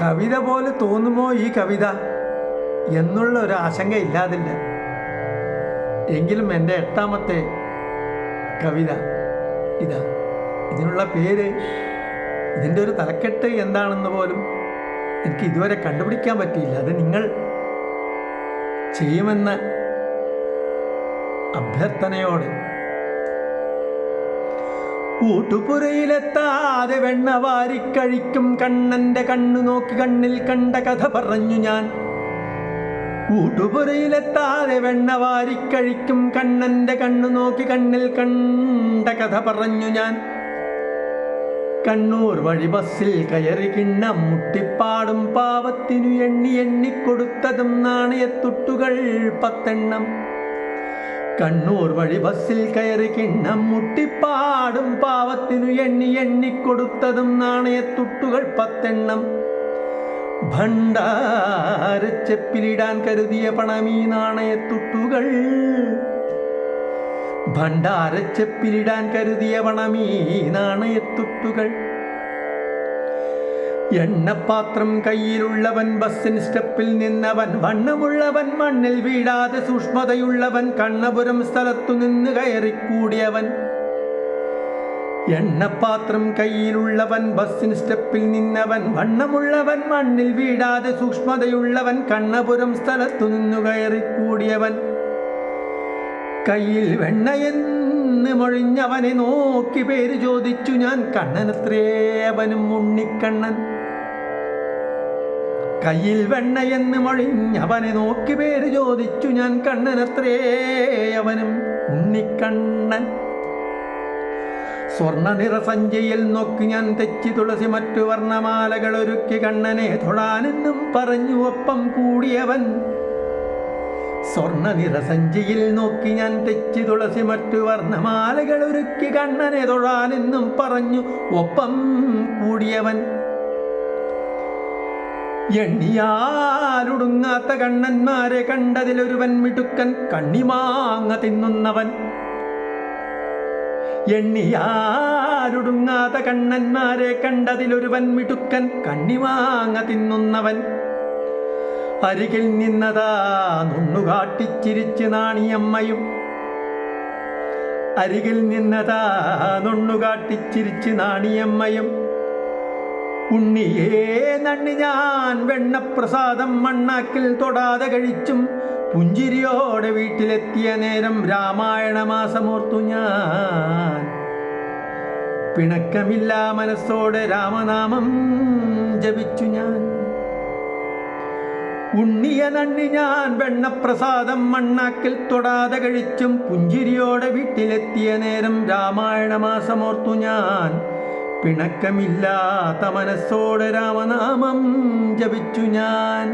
കവിത പോലെ തോന്നുമോ ഈ കവിത? എന്നുള്ള ഒരു ആശങ്ക ഇല്ലാതില്ല. എങ്കിലും എന്റെ എട്ടാമത്തെ കവിത ഇതാ. ഇതിനുള്ള പേര് ഇതിന്റെ ഒരു തലക്കെട്ട് എന്താണെന്ന് പോലും എനിക്ക് ഇതുവരെ കണ്ടുപിടിക്കാൻ പറ്റിയില്ല. അത് നിങ്ങൾ ചെയ്യുമെന്ന അഭ്യർത്ഥനയോടെ ഊട്ടുപുരയിലെത്താതെ വെണ്ണ വാരിക്കഴിക്കും കണ്ണന്റെ കണ്ണു നോക്കി കണ്ണിൽ കണ്ട കഥ പറഞ്ഞു ഞാൻ. കൂട്ടുപുരയിലെത്താതെ വെണ്ണ വാരിക്കഴിക്കും കണ്ണന്റെ കണ്ണു നോക്കി കണ്ണിൽ കണ്ട കഥ പറഞ്ഞു ഞാൻ. കണ്ണൂർ വഴി ബസ്സിൽ കയറി കിണ്ണം മുട്ടിപ്പാടും പാവത്തിനു എണ്ണി എണ്ണിക്കൊടുത്തതും നാണയത്തുട്ടുകൾ പത്തെണ്ണം. കണ്ണൂർ വഴി ബസ്സിൽ കയറി കിണ്ണം മുട്ടിപ്പാടും പാവത്തിനു എണ്ണി എണ്ണി എണ്ണിക്കൊടുത്തതും നാണയത്തുട്ടുകൾ പത്തെണ്ണം. ഭണ്ഡാരച്ചെപ്പിലിടാൻ കരുതിയ പണം ഈ നാണയത്തുട്ടുകൾ ഭണ്ഡാരച്ചെപ്പിലിടാൻ കരുതിയ പണം ഈ നാണയത്തുട്ടുകൾ എണ്ണപ്പാത്രം കയ്യിലുള്ളവൻ ബസ്സിൻ സ്റ്റെപ്പിൽ നിന്നവൻ വണ്ണമുള്ളവൻ മണ്ണിൽ വീഴാതെ സൂക്ഷ്മതയുള്ളവൻ കണ്ണപുരം സ്ഥലത്തു നിന്ന് കയറിക്കൂടിയവൻ. എണ്ണപാത്രം കയ്യിലുള്ളവൻ ബസ്സിൻ സ്റ്റെപ്പിൽ നിന്നവൻ വണ്ണമുള്ളവൻ മണ്ണിൽ വീഴാതെ സൂക്ഷ്മതയുള്ളവൻ കണ്ണപുരം സ്ഥലത്തു നിന്നു കയറിക്കൂടിയവൻ. കയ്യിൽ വെണ്ണയെന്ന് മൊഴിഞ്ഞവനെ നോക്കി പേര് ചോദിച്ചു ഞാൻ കണ്ണനത്രേ അവനും ഉണ്ണിക്കണ്ണൻ. കയ്യിൽ വെണ്ണയെന്ന് മൊഴിഞ്ഞവനെ നോക്കി പേര് ചോദിച്ചു ഞാൻ കണ്ണനത്രേ അവനും ഉണ്ണിക്കണ്ണൻ. സ്വർണ നിറസഞ്ചിയിൽ നോക്കി ഞാൻ തെച്ചി തുളസി മറ്റു വർണമാലകൾ ഒരുക്കി കണ്ണനെ തൊഴാനെന്നും പറഞ്ഞു ഒപ്പം കൂടിയവൻ. സ്വർണ നിറസഞ്ചിയിൽ നോക്കി ഞാൻ തെച്ചി തുളസി മറ്റു വർണമാലകൾ ഒരുക്കി കണ്ണനെ തൊഴാനെന്നും പറഞ്ഞു ഒപ്പം കൂടിയവൻ. എണ്ണിയാലൊടുങ്ങാത്ത കണ്ണന്മാരെ കണ്ടതിലൊരുവൻ മിടുക്കൻ കണ്ണിമാങ്ങ തിന്നുന്നവൻ. എണ്ണിയാലുടുങ്ങാത്ത കണ്ണന്മാരെ കണ്ടതിലൊരുവൻ മിടുക്കൻ കണ്ണിമാങ്ങ തിന്നുന്നവൻ. അരികിൽ നിന്നതാ നുണ്ണുകാട്ടിച്ചിരിച്ച് നാണിയമ്മയും. അരികിൽ നിന്നതാ നുണ്ണുകാട്ടിച്ചിരിച്ച് നാണിയമ്മയും. ഉണ്ണിയേ നണ്ണി ഞാൻ വെണ്ണപ്രസാദം മണ്ണാക്കിൽ തൊടാതെ കഴിച്ചും പുഞ്ചിരിയോടെ വീട്ടിലെത്തിയ നേരം രാമായണ മാസമോർത്തു ഞാൻ. പിണക്കമില്ല മനസ്സോടെ രാമനാമം ജപിച്ചു ഞാൻ. ഉണ്ണിയ നണ്ണി ഞാൻ വെണ്ണപ്രസാദം മണ്ണാക്കിൽ തൊടാതെ കഴിച്ചും പുഞ്ചിരിയോടെ വീട്ടിലെത്തിയ നേരം രാമായണ മാസമോർത്തു ഞാൻ. പിണക്കമില്ലാത്ത മനസ്സോടെ രാമനാമം ജപിച്ചു ഞാൻ.